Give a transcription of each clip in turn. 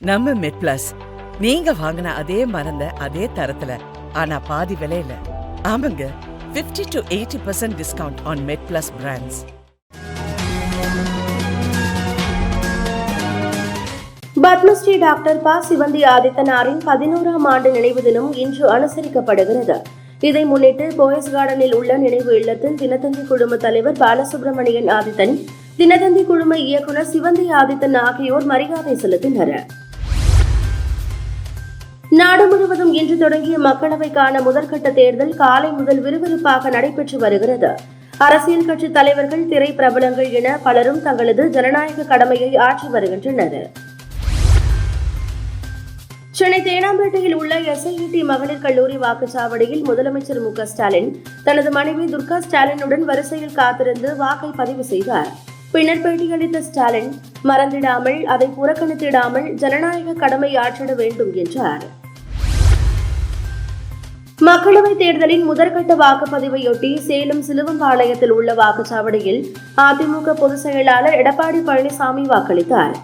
நம்ம மெட் பிளஸ் நீங்க வாங்கின அதே மருந்த அதே தரத்துல ஆனா பாதி விலையில. ஆமாங்க 50 to eighty percent discount on MedPlus brands Padmashri doctor ப. சிவந்தி ஆதித்தனாரின் பதினோராம் ஆண்டு நினைவு தினம் இன்று அனுசரிக்கப்படுகிறது. இதை முன்னிட்டு போயஸ் கார்டனில் உள்ள நினைவு இல்லத்தில் தினத்தந்தி குழும தலைவர் பாலசுப்ரமணியன் ஆதித்தன் தினத்தந்தி குழும இயக்குனர் சிவந்தி ஆதித்தன் ஆகியோர் மரியாதை செலுத்தினர். நாடு முழுவதும் இன்று தொடங்கிய மக்களவைக்கான முதற்கட்ட தேர்தல் காலை முதல் விறுவிறுப்பாக நடைபெற்று வருகிறது. அரசியல் கட்சி தலைவர்கள் திரை பிரபலங்கள் என பலரும் தங்களது ஜனநாயக கடமையை ஆற்றி வருகின்றனர். சென்னை தேனாம்பேட்டையில் உள்ள எஸ்ஐஇடி மகளிர் கல்லூரி வாக்குச்சாவடியில் முதலமைச்சர் மு ஸ்டாலின் தனது மனைவி துர்கா ஸ்டாலினுடன் வரிசையில் காத்திருந்து வாக்கை பதிவு செய்தார். பின்னர் பேட்டியளித்த ஸ்டாலின் மறந்திடாமல் அதை புறக்கணித்திடாமல் ஜனநாயக கடமை ஆற்றிட வேண்டும் என்றார். மக்களவைத் தேர்தலின் முதற்கட்ட வாக்குப்பதிவையொட்டி சேலம் சிலுவம்பாளையத்தில் உள்ள வாக்குச்சாவடியில் அதிமுக பொதுச் செயலாளர் எடப்பாடி பழனிசாமி வாக்களித்தார்.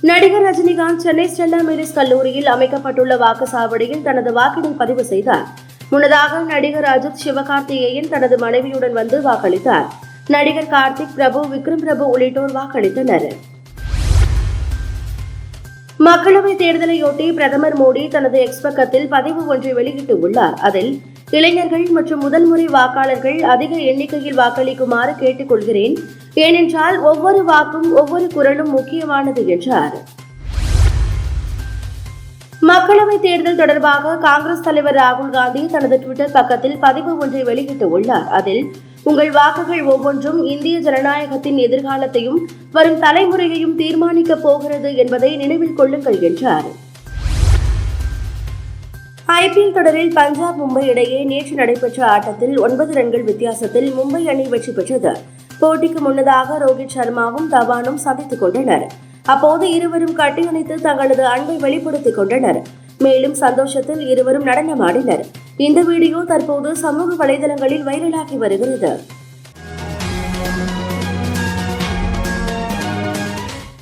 நடிகர் ரஜினிகாந்த் சென்னை ஸ்டெல்லா மேரிஸ் கல்லூரியில் அமைக்கப்பட்டுள்ள வாக்குச்சாவடியில் தனது வாக்கினை பதிவு செய்தார். முன்னதாக நடிகர் அஜித் சிவகார்த்திகேயன் தனது மனைவியுடன் வந்து வாக்களித்தார். நடிகர் கார்த்திக் பிரபு விக்ரம் பிரபு உள்ளிட்டோர் வாக்களித்தனர். மக்களவைத் தேர்தலையொட்டி பிரதமர் மோடி தனது எக்ஸ் பக்கத்தில் பதிவு ஒன்றை வெளியிட்டுள்ளார். அதில் இளைஞர்கள் மற்றும் முதல் முறை வாக்காளர்கள் அதிக எண்ணிக்கையில் வாக்களிக்குமாறு கேட்டுக்கொள்கிறேன். ஏனென்றால் ஒவ்வொரு வாக்கும் ஒவ்வொரு குரலும் முக்கியமானது என்றார். மக்களவைத் தேர்தல் தொடர்பாக காங்கிரஸ் தலைவர் ராகுல் காந்தி தனது டுவிட்டர் பக்கத்தில் பதிவு ஒன்றை வெளியிட்டுள்ளார். அதில் உங்கள் வாக்குகள் ஒவ்வொன்றும் இந்திய ஜனநாயகத்தின் எதிர்காலத்தையும் வரும் தலைமுறையையும் தீர்மானிக்கப் போகிறது என்பதை நினைவில் கொள்ளுங்கள் என்றார். ஐபிஎல் தொடரில் பஞ்சாப் மும்பை இடையே நேற்று நடைபெற்ற ஆட்டத்தில் ஒன்பது ரன்கள் வித்தியாசத்தில் மும்பை அணி வெற்றி பெற்றது. போட்டிக்கு முன்னதாக ரோஹித் சர்மாவும் தவானும் சந்தித்துக் கொண்டனர். அப்போது இருவரும் கட்டியணைத்து தங்களது அன்பை வெளிப்படுத்திக் கொண்டனர். மேலும் சந்தோஷத்தில் இருவரும் நடனமாடினர். இந்த வீடியோ தற்போது சமூக வலைதளங்களில் வைரலாகி வருகிறது.